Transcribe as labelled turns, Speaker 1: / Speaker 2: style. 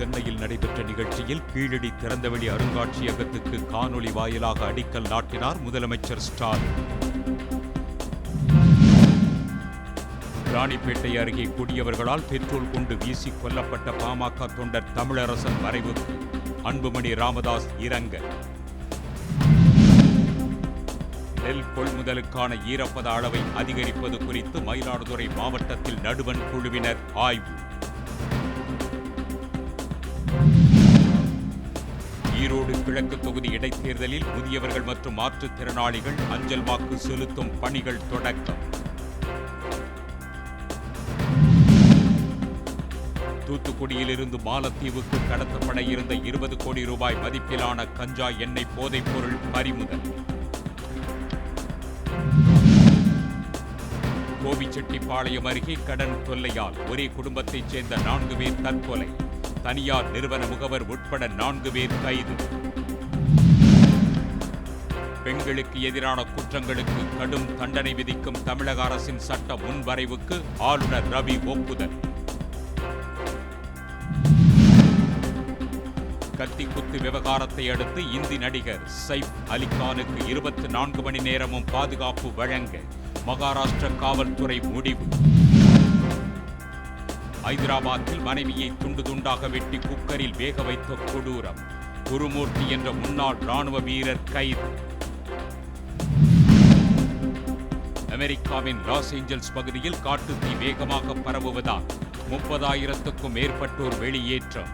Speaker 1: சென்னையில் நடைபெற்ற நிகழ்ச்சியில் கீழடி திறந்தவெளி அருங்காட்சியகத்துக்கு காணொலி வாயிலாக அடிக்கல் நாட்டினார் முதலமைச்சர் ஸ்டாலின். ராணிப்பேட்டை அருகே கூடியவர்களால் பெட்ரோல் கொண்டு வீசி கொல்லப்பட்ட பாமக தொண்டர் தமிழரசன் மறைவுக்கு அன்புமணி ராமதாஸ் இரங்கல். நெல் கொள்முதலுக்கான ஈரப்பத அளவை அதிகரிப்பது குறித்து மயிலாடுதுறை மாவட்டத்தில் நடுவன் குழுவினர் ஆய்வு. ஈரோடு கிழக்கு தொகுதி இடைத்தேர்தலில் முதியவர்கள் மற்றும் மாற்றுத்திறனாளிகள் அஞ்சல் வாக்கு செலுத்தும் பணிகள் தொடக்கம். தூத்துக்குடியிலிருந்து மாலத்தீவுக்கு கடத்தப்பட இருந்த இருபது கோடி ரூபாய் மதிப்பிலான கஞ்சா எண்ணெய் போதைப் பொருள் பறிமுதல். கோபிச்செட்டிப்பாளையம் அருகே கடன் தொல்லையால் ஒரே குடும்பத்தைச் சேர்ந்த நான்கு பேர் தற்கொலை. தனியார் நிறுவன முகவர் உட்பட நான்கு பேர் கைது. பெண்களுக்கு எதிரான குற்றங்களுக்கு கடும் தண்டனை விதிக்கும் தமிழக அரசின் சட்ட முன்வரைவுக்கு ஆளுநர் ரவி ஒப்புதல். கத்தி குத்து விவகாரத்தை அடுத்து இந்தி நடிகர் சைஃப் அலிகானுக்கு இருபத்தி நான்கு மணி நேரமும் பாதுகாப்பு வழங்க மகாராஷ்டிர காவல்துறை முடிவு. ஐதராபாத்தில் மனைவியை துண்டு துண்டாக வெட்டி குக்கரில் வேக வைத்த கொடூரம். குருமூர்த்தி என்ற முன்னாள் ராணுவ வீரர் கைது. அமெரிக்காவின் லாஸ் ஏஞ்சல்ஸ் பகுதியில் காட்டுத்தீ வேகமாக பரவுவதால் முப்பதாயிரத்துக்கும் மேற்பட்டோர் வெளியேற்றம்.